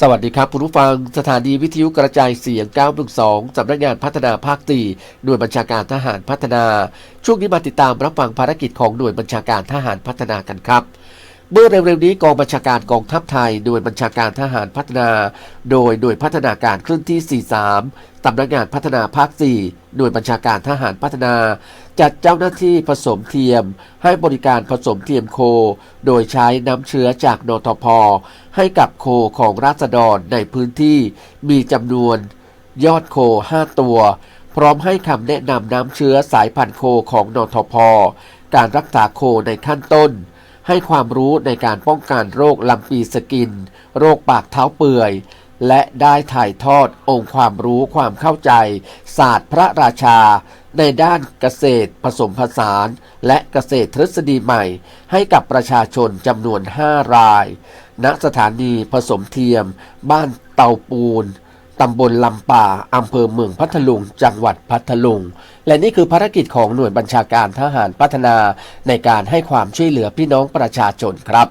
สวัสดีครับ คุณผู้ฟังสถานีวิทยุกระจายเสียง 912 สำนักงานพัฒนาภาคตีหน่วยบัญชาการทหารพัฒนา ช่วงนี้มาติดตามรับฟังภารกิจของหน่วยบัญชาการทหารพัฒนากันครับ เมื่อเร็วๆนี้กองบัญชาการกองทัพไทยหน่วยบัญชาการทหารพัฒนา โดยหน่วยพัฒนาการเคลื่อนที่ 43สำนักงานพัฒนาภาค4หน่วยบัญชาการทหารพัฒนา จัดเจ้าหน้าที่ผสมเทียม ให้บริการผสมเทียมโค โดยใช้น้ำเชื้อจากนทพ ให้กับโคของราษฎรในพื้นที่ มีจำนวน ยอดโค 5 ตัว พร้อมให้คำแนะนำน้ำเชื้อสายพันธุ์โคของนทพ การรักษาโคในขั้นต้น ให้ความรู้ในการป้องกันโรคลำปีสกิน โรคปากเท้าเปื่อย และได้ถ่ายทอดองค์ความรู้ความเข้าใจ ศาสตร์พระราชา ในด้านเกษตรผสมผสาน และเกษตรทฤษฎีใหม่ ให้กับประชาชนจำนวน 5 ราย ณสถานีผสมเทียม บ้านเตาปูน ตำบลลำป่าอำเภอเมืองพัทลุง จังหวัดพัทลุง และนี่คือภารกิจของหน่วยบัญชาการทหารพัฒนาในการให้ความช่วยเหลือพี่น้องประชาชนครับ